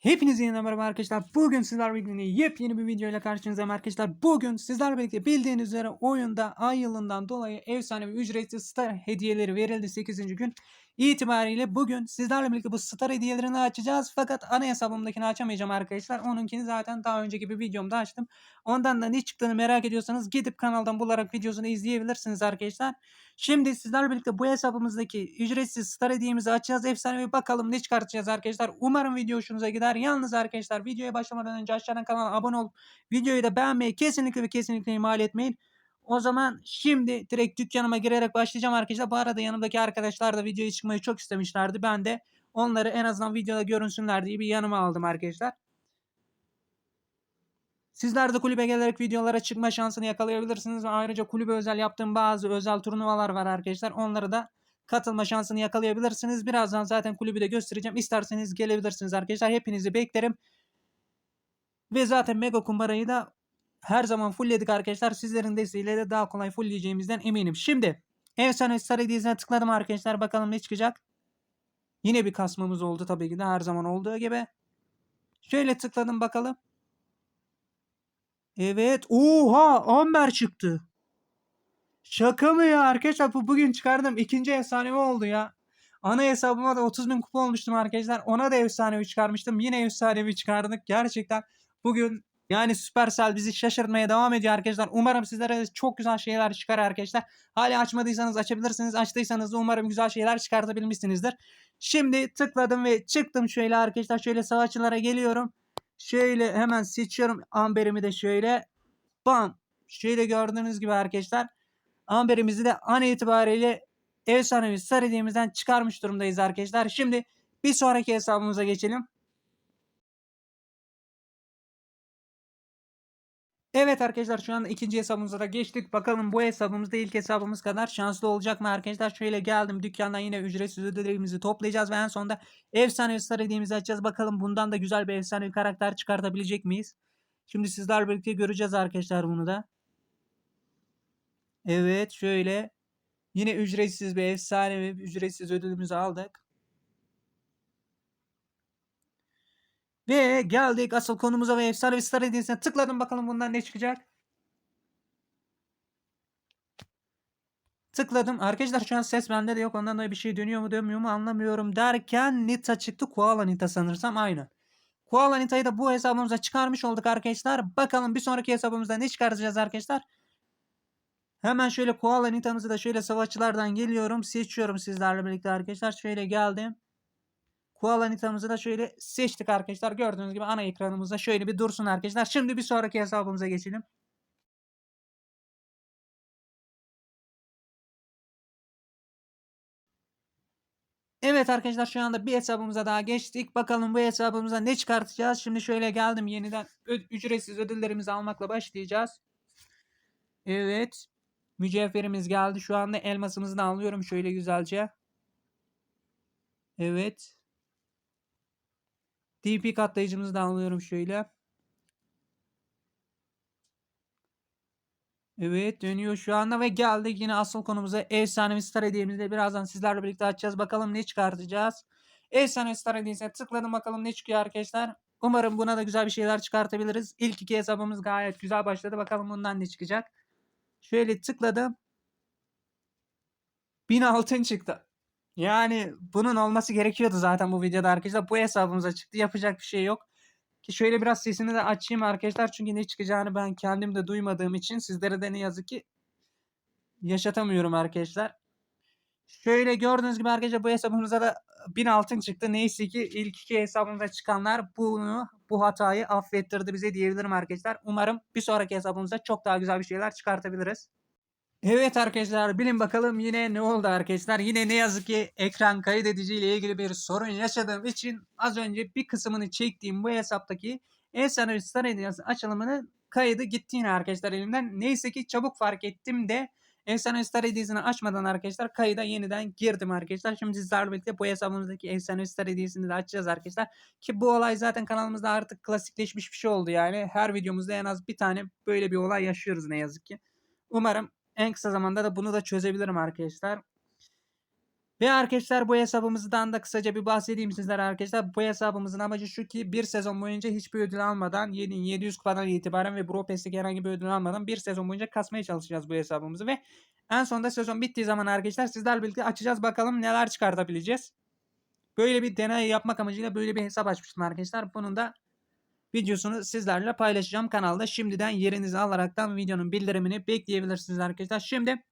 Hepinize yeniden merhaba arkadaşlar. Bugün sizlerle birlikte yepyeni bir video ile karşınızdayım arkadaşlar. Bugün sizlerle birlikte bildiğiniz üzere oyunda ay yılından dolayı efsane ve ücretsiz star hediyeleri verildi 8. gün itibariyle. Bugün sizlerle birlikte bu star hediyelerini açacağız. Fakat ana hesabımdakini açamayacağım arkadaşlar. Onunkini zaten daha önceki bir videomda açtım. Ondan da ne çıktığını merak ediyorsanız gidip kanaldan bularak videosunu izleyebilirsiniz arkadaşlar. Şimdi sizlerle birlikte bu hesabımızdaki ücretsiz star hediyemizi açacağız. Efsane bir bakalım ne çıkartacağız arkadaşlar. Umarım video hoşunuza gider. Yalnız arkadaşlar videoya başlamadan önce aşağıdan kanala abone olup videoyu da beğenmeyi kesinlikle ve kesinlikle ihmal etmeyin. O zaman şimdi direkt dükkanıma girerek başlayacağım arkadaşlar. Bu arada yanımdaki arkadaşlar da videoya çıkmayı çok istemişlerdi. Ben de onları en azından videoda görünsünler diye bir yanıma aldım arkadaşlar. Sizler de kulübe gelerek videolara çıkma şansını yakalayabilirsiniz. Ayrıca kulübe özel yaptığım bazı özel turnuvalar var arkadaşlar. Onları da katılma şansını yakalayabilirsiniz. Birazdan zaten kulübü de göstereceğim. İsterseniz gelebilirsiniz arkadaşlar. Hepinizi beklerim. Ve zaten Mega Kumbara'yı da her zaman fullledik arkadaşlar. Sizlerin desteğiyle de daha kolay fullleyeceğimizden eminim. Şimdi Efsane Star hediyesine tıkladım arkadaşlar. Bakalım ne çıkacak. Yine bir kasmamız oldu tabii ki de her zaman olduğu gibi. Şöyle tıkladım bakalım. Evet. Oha Amber çıktı. Şaka mı ya arkadaşlar bu bugün çıkardım. ikinci efsanevi oldu ya. Ana hesabıma da 30 bin kupa olmuştum arkadaşlar. Ona da efsanevi çıkarmıştım. Yine efsanevi çıkardık. Gerçekten bugün yani Supercell bizi şaşırtmaya devam ediyor arkadaşlar. Umarım sizlere çok güzel şeyler çıkar arkadaşlar. Hala açmadıysanız açabilirsiniz. Açtıysanız da umarım güzel şeyler çıkartabilmişsinizdir. Şimdi tıkladım ve çıktım şöyle arkadaşlar. Şöyle savaşçılara geliyorum. Şöyle hemen seçiyorum amberimi de şöyle. Bam. Şöyle gördüğünüz gibi arkadaşlar. Amberimizi de an itibariyle efsanevi hediyemizden çıkarmış durumdayız arkadaşlar. Şimdi bir sonraki hesabımıza geçelim. Evet arkadaşlar şu anda ikinci hesabımıza da geçtik. Bakalım bu hesabımızda ilk hesabımız kadar şanslı olacak mı arkadaşlar? Şöyle geldim dükkandan yine ücretsiz ödüllerimizi toplayacağız ve en sonunda efsane star hediyemizi açacağız. Bakalım bundan da güzel bir efsane bir karakter çıkartabilecek miyiz? Şimdi sizler birlikte göreceğiz arkadaşlar bunu da. Evet şöyle yine ücretsiz bir efsane ve ücretsiz ödülümüzü aldık. Ve geldik asıl konumuza ve efsane bir star hediyesine tıkladım bakalım bundan ne çıkacak. Tıkladım. Arkadaşlar şu an ses bende de yok. Ondan dolayı bir şey dönüyor mu dönmüyor mu anlamıyorum derken Nita çıktı. Koala Nita sanırsam aynı. Koala Nita'yı da bu hesabımıza çıkarmış olduk arkadaşlar. Bakalım bir sonraki hesabımızda ne çıkartacağız arkadaşlar. Hemen şöyle Koala Nita'mızı da şöyle savaşçılardan geliyorum. Seçiyorum sizlerle birlikte arkadaşlar. Şöyle geldim. Koala Nita'mızı da şöyle seçtik arkadaşlar. Gördüğünüz gibi ana ekranımızda şöyle bir dursun arkadaşlar. Şimdi bir sonraki hesabımıza geçelim. Evet arkadaşlar şu anda bir hesabımıza daha geçtik. Bakalım bu hesabımıza ne çıkartacağız. Şimdi şöyle geldim yeniden ücretsiz ödüllerimizi almakla başlayacağız. Evet. Mücevherimiz geldi. Şu anda elmasımızı da alıyorum şöyle güzelce. Evet. TP katlayıcımızı da alıyorum şöyle. Evet dönüyor şu anda ve geldik yine asıl konumuza efsane star hediyemizde birazdan sizlerle birlikte açacağız. Bakalım ne çıkartacağız. Efsane star hediyesine tıkladım bakalım ne çıkıyor arkadaşlar. Umarım buna da güzel bir şeyler çıkartabiliriz. İlk iki hesabımız gayet güzel başladı. Bakalım bundan ne çıkacak. Şöyle tıkladım. 1000 altın çıktı. Yani bunun olması gerekiyordu zaten bu videoda arkadaşlar. Bu hesabımıza çıktı. Yapacak bir şey yok. Ki şöyle biraz sesini de açayım arkadaşlar. Çünkü ne çıkacağını ben kendim de duymadığım için sizlere de ne yazık ki yaşatamıyorum arkadaşlar. Şöyle gördüğünüz gibi arkadaşlar bu hesabımıza da 1000 altın çıktı. Neyse ki ilk iki hesabımıza çıkanlar bunu bu hatayı affettirdi bize diyebilirim arkadaşlar. Umarım bir sonraki hesabımızda çok daha güzel bir şeyler çıkartabiliriz. Evet arkadaşlar bilin bakalım yine ne oldu arkadaşlar. Yine ne yazık ki ekran kaydedici ile ilgili bir sorun yaşadığım için az önce bir kısmını çektiğim bu hesaptaki star hediyesi açılımını kaydı gitti yine arkadaşlar elimden. Neyse ki çabuk fark ettim de efsane star hediyesini açmadan arkadaşlar kayıda yeniden girdim arkadaşlar. Şimdi sizlerle birlikte bu hesabımızdaki efsane star hediyesini de açacağız arkadaşlar. Ki bu olay zaten kanalımızda artık klasikleşmiş bir şey oldu yani. Her videomuzda en az bir tane böyle bir olay yaşıyoruz ne yazık ki. Umarım en kısa zamanda da bunu da çözebilirim arkadaşlar. Ve arkadaşlar bu hesabımızdan da kısaca bir bahsedeyim sizlere arkadaşlar. Bu hesabımızın amacı şu ki bir sezon boyunca hiçbir ödül almadan 7700 kupadan itibaren ve Bro Pass'teki herhangi bir ödül almadan bir sezon boyunca kasmaya çalışacağız bu hesabımızı ve en sonunda sezon bittiği zaman arkadaşlar sizlerle birlikte açacağız bakalım neler çıkartabileceğiz. Böyle bir deney yapmak amacıyla böyle bir hesap açmıştım arkadaşlar. Bunun da videosunu sizlerle paylaşacağım kanalda. Şimdiden yerinizi alaraktan videonun bildirimini bekleyebilirsiniz arkadaşlar. Şimdi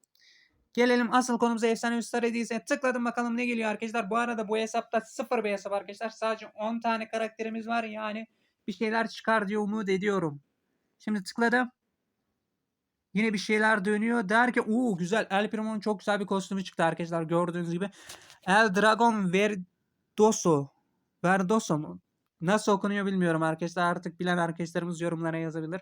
gelelim asıl konumuza efsane üstler hediyesine tıkladım bakalım ne geliyor arkadaşlar. Bu arada bu hesapta sıfır bir hesap arkadaşlar. Sadece 10 tane karakterimiz var yani bir şeyler çıkar diye umut ediyorum. Şimdi tıkladım. Yine bir şeyler dönüyor. Der ki uuu güzel. El Primo'nun çok güzel bir kostümü çıktı arkadaşlar. Gördüğünüz gibi. El Dragon Verdoso. Verdoso mu? Nasıl okunuyor bilmiyorum arkadaşlar. Artık bilen arkadaşlarımız yorumlara yazabilir.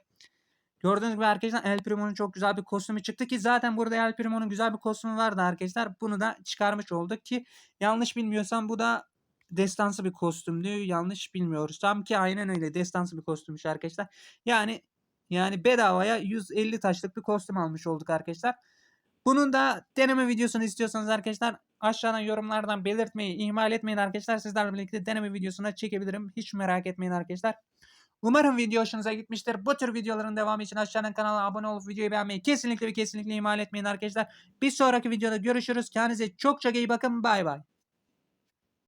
Gördüğünüz gibi arkadaşlar El Primo'nun çok güzel bir kostümü çıktı ki zaten burada El Primo'nun güzel bir kostümü vardı arkadaşlar. Bunu da çıkarmış olduk ki yanlış bilmiyorsam bu da destansı bir kostümdü. Yanlış bilmiyorsam ki aynen öyle destansı bir kostümmüş arkadaşlar. Yani yani bedavaya 150 taşlık bir kostüm almış olduk arkadaşlar. Bunun da deneme videosunu istiyorsanız arkadaşlar aşağıdan yorumlardan belirtmeyi ihmal etmeyin arkadaşlar. Sizlerle birlikte deneme videosuna çekebilirim. Hiç merak etmeyin arkadaşlar. Umarım video hoşunuza gitmiştir. Bu tür videoların devamı için aşağıdan kanala abone olup videoyu beğenmeyi kesinlikle ve kesinlikle ihmal etmeyin arkadaşlar. Bir sonraki videoda görüşürüz. Kendinize çok çok iyi bakın. Bay bay.